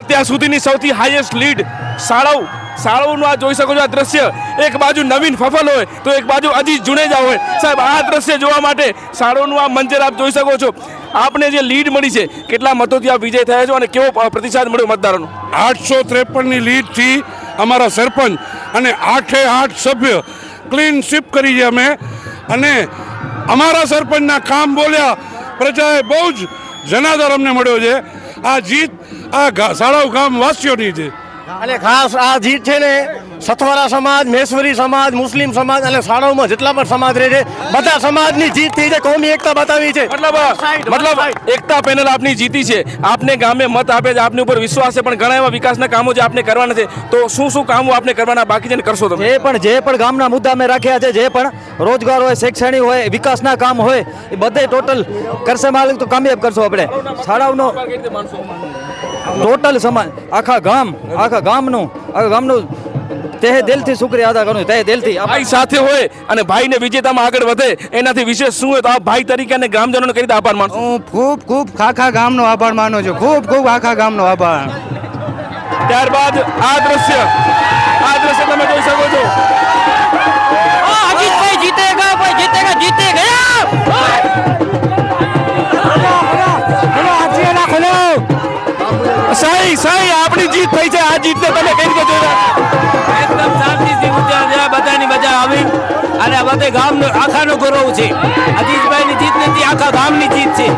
ત્યાં સુધીની સૌથી હાઈએસ્ટ લીડ સાળવ સાળવનું આ જોઈ શકો છો આ દ્રશ્ય. એક બાજુ નવીન ફફલ હોય તો એક બાજુ અજીત જુનેજા હોય. સાહેબ, આ દ્રશ્ય જોવા માટે સાળવનું આ મંજર આપ જોઈ શકો છો. આપને જે લીડ મળી છે, કેટલા મતોથી આપ વિજય થયા છો અને કેવો પ્રતિસાદ મળ્યો મતદારોનો? આઠસો ત્રેપનની લીડથી અમારા સરપંચ અને આઠે આઠ સભ્ય ક્લીન સ્વીપ કરી છે અમે. અને અમારા સરપંચના કામ બોલ્યા, પ્રજાએ બહુ જ જનાદર અમને મળ્યો છે. આ જીત, આ સાળાવ ગામ વાસીઓની છે. અને ખાસ આ જીત છે ને સથવારા સમાજ મેશ્વરી સમાજ મુસ્લિમ સમાજ અને શાળાઓમાં જેટલા પણ સમાજ રહે છે બધા સમાજની જીત થઈ છે કોમી એકતા બતાવી છે. મતલબ મતલબ એકતા પેનલ આપની જીતી છે. આપને ગામે મત આપે છે આપની ઉપર વિશ્વાસ છે પણ ઘણા એવા વિકાસના કામો જે આપને કરવાના છે તો શું શું કામો આપને કરવાના બાકી છે ને કરશો તમે? જે પણ જે પણ ગામના મુદ્દા મેં રાખ્યા છે જે પણ રોજગાર હોય શૈક્ષણિક હોય વિકાસના કામ હોય એ બધે ટોટલ કરશે માલિક તો કામયાબ કરશો આપણે. શાળાઓનો ટોટલ સમાજ આખા ગામ આખા ગામનું આખા ગામનું તે દિલથી શુક્રિયા અદા કરું તે દિલથી. ભાઈ સાથે હોય અને ભાઈને વિજેતામાં આગળ વધે એનાથી વિશેષ શું હોય તો આ ભાઈ તરીકે અને ગ્રામજનોને કરી આભાર માનું હું ખૂબ ખૂબ આખા ગામનો આભાર માનું છું. ખૂબ ખૂબ આખા ગામનો આભાર. ત્યારબાદ આ દ્રશ્ય જીત થઈ છે આ જીતને તમે કઈ રીતે જોયા એકદમ શાંતિથી ગુજરાત બધાની મજા આવી. અને બધે ગામનો, આખાનો ગૌરવ છે. અજીતભાઈની જીત નથી, આખા ગામની જીત છે.